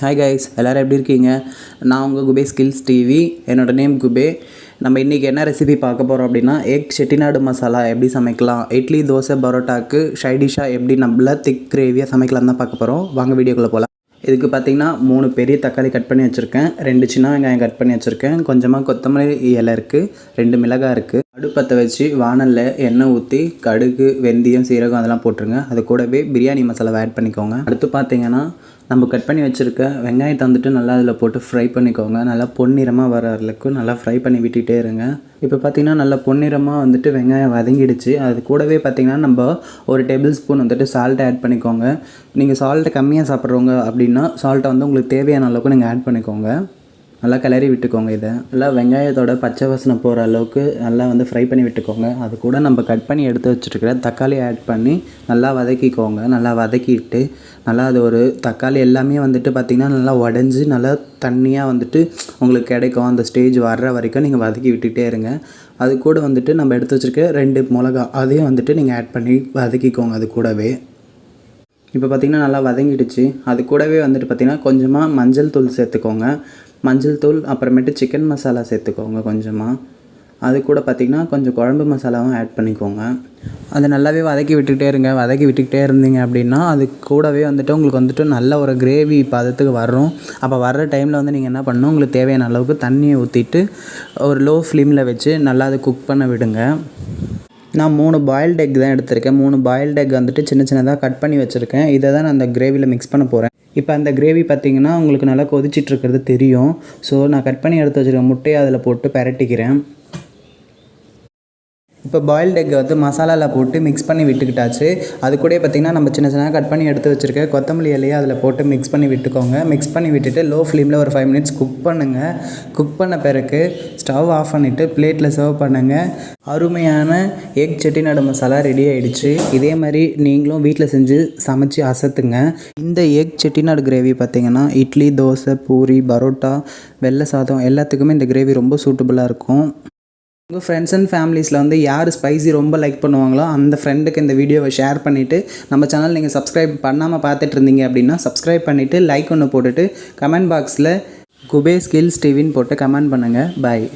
Hi guys எல்லோரும் எப்படி இருக்கீங்க? நான் உங்கள் குபே ஸ்கில்ஸ் டிவி என்னோடய நேம் குபே. நம்ம இன்றைக்கி என்ன ரெசிபி பார்க்க போகிறோம் அப்படின்னா எக் செட்டிநாடு மசாலா எப்படி சமைக்கலாம் இட்லி தோசை பரோட்டாக்கு ஷைடிஷாக எப்படி நம்மள திக் கிரேவியாக சமைக்கலாம் தான் பார்க்க போகிறோம் வாங்க வீடியோக்குள்ளே போகலாம் இதுக்கு பார்த்தீங்கன்னா மூணு பெரிய தக்காளி கட் பண்ணி வச்சுருக்கேன். ரெண்டு சின்ன வெங்காயம் கட் பண்ணி வச்சுருக்கேன். கொஞ்சமாக கொத்தமல்லி இலை இருக்குது ரெண்டு மிளகாய் இருக்குது அடுப்பத்தை வச்சு வானலில் எண்ணெய் ஊற்றி கடுகு வெந்தயம் சீரகம் அதெல்லாம் போட்டுருங்க. அது கூடவே பிரியாணி மசாலாவை ஆட் பண்ணிக்கோங்க. அடுத்து பார்த்தீங்கன்னா நம்ம கட் பண்ணி வச்சுருக்க வெங்காயத்தை வந்துட்டு நல்லா அதில் போட்டு ஃப்ரை பண்ணிக்கோங்க. நல்லா பொன்னிறமாக வர அளவுக்கு நல்லா ஃப்ரை பண்ணி விட்டுகிட்டே இருங்க. இப்போ பார்த்தீங்கன்னா நல்லா பொன்னிறமாக வந்துட்டு வெங்காயம் வதங்கிடுச்சு. அது கூடவே பார்த்தீங்கன்னா நம்ம ஒரு டேபிள் ஸ்பூன் வந்துட்டு சால்ட்டை ஆட் பண்ணிக்கோங்க. நீங்கள் சால்ட்டை கம்மியாக சாப்பிட்றவங்க அப்படின்னா சால்ட்டை வந்து உங்களுக்கு தேவையான அளவுக்கு நீங்கள் ஆட் பண்ணிக்கோங்க. நல்லா கிளறி விட்டுக்கோங்க இதை. நல்லா வெங்காயத்தோட பச்சை வாசனை போகிற அளவுக்கு நல்லா வந்து ஃப்ரை பண்ணி விட்டுக்கோங்க. அது கூட நம்ம கட் பண்ணி எடுத்து வச்சுருக்கிற தக்காளி ஆட் பண்ணி நல்லா வதக்கிக்கோங்க. நல்லா வதக்கிட்டு நல்லா அது ஒரு தக்காளி எல்லாமே வந்துட்டு பார்த்திங்கன்னா நல்லா உடஞ்சி நல்லா தண்ணியாக வந்துட்டு உங்களுக்கு கிடைக்கும். அந்த ஸ்டேஜ் வர்ற வரைக்கும் நீங்கள் வதக்கி விட்டுகிட்டே இருங்க. அது கூட வந்துட்டு நம்ம எடுத்து வச்சுருக்க ரெண்டு மிளகா அதையும் வந்துட்டு நீங்கள் ஆட் பண்ணி வதக்கிக்கோங்க அது கூடவே. இப்போ பார்த்திங்கன்னா நல்லா வதங்கிடுச்சு. அது கூடவே வந்துட்டு பார்த்திங்கன்னா கொஞ்சமாக மஞ்சள் தூள் சேர்த்துக்கோங்க. மஞ்சள் தூள் அப்புறமேட்டு சிக்கன் மசாலா சேர்த்துக்கோங்க கொஞ்சமாக அது கூட பார்த்திங்கன்னா கொஞ்சம் குழம்பு மசாலாவும் ஆட் பண்ணிக்கோங்க. அது நல்லாவே வதக்கி விட்டுக்கிட்டே இருங்க. வதக்கி விட்டுக்கிட்டே இருந்தீங்க அப்படின்னா அது கூடவே வந்துட்டு உங்களுக்கு வந்துட்டு நல்ல ஒரு கிரேவி பதத்துக்கு வரும். அப்போ வர்ற டைமில் வந்து நீங்கள் என்ன பண்ணணும்? உங்களுக்கு தேவையான அளவுக்கு தண்ணியை ஊற்றிட்டு ஒரு லோ ஃப்ளேமில் வச்சு நல்லா அதை குக் பண்ண விடுங்க. நான் மூணு பாயில்டு எக் தான் எடுத்திருக்கேன். மூணு பாயில்டு எக் வந்துட்டு சின்ன சின்னதாக கட் பண்ணி வச்சுருக்கேன். இதை தான் நான் அந்த கிரேவியில் மிக்ஸ் பண்ண போகிறேன் இப்போ அந்த கிரேவி பார்த்திங்கன்னா உங்களுக்கு நல்லா கொதிச்சிட்ருக்கிறது தெரியும். ஸோ நான் கட் பண்ணி எடுத்து வச்சுருக்க முட்டையை அதில் போட்டு பரட்டிக்கிறேன். இப்போ பாயில்டு எக்கை வந்து மசாலாவில் போட்டு மிக்ஸ் பண்ணி விட்டுக்கிட்டாச்சு. அது கூட பார்த்திங்கன்னா நம்ம சின்ன சின்ன கட் பண்ணி எடுத்து வச்சுருக்க கொத்தமல்லி இலையை அதில் போட்டு மிக்ஸ் பண்ணி விட்டுக்கோங்க. மிக்ஸ் பண்ணி விட்டுட்டு லோ ஃப்ளேமில் ஒரு ஃபைவ் மினிட்ஸ் குக் பண்ணுங்கள் குக் பண்ண பிறகு ஸ்டவ் ஆஃப் பண்ணிவிட்டு பிளேட்டில் சர்வ் பண்ணுங்கள் அருமையான எக் செட்டிநாடு மசாலா ரெடி ஆகிடுச்சு இதே மாதிரி நீங்களும் வீட்டில் செஞ்சு சமைச்சு அசத்துங்க. இந்த எக் செட்டிநாடு கிரேவி பார்த்திங்கன்னா இட்லி தோசை பூரி பரோட்டா வெள்ளை சாதம் எல்லாத்துக்குமே இந்த கிரேவி ரொம்ப சூட்டபுளாக இருக்கும். உங்கள் ஃப்ரெண்ட்ஸ் அண்ட் ஃபேமிலிஸில் வந்து யார் ஸ்பைசி ரொம்ப லைக் பண்ணுவாங்களோ அந்த ஃப்ரெண்டுக்கு இந்த வீடியோவை ஷேர் பண்ணிவிட்டு நம்ம சேனல் நீங்கள் சப்ஸ்கிரைப் பண்ணாமல் பார்த்துட்டு இருந்தீங்க அப்படின்னா சப்ஸ்கிரைப் பண்ணிவிட்டு லைக் ஒன்று போட்டுட்டு கமெண்ட் பாக்ஸில் குபே ஸ்கில்ஸ் டிவின்னு போட்டு கமெண்ட் பண்ணுங்கள் பாய்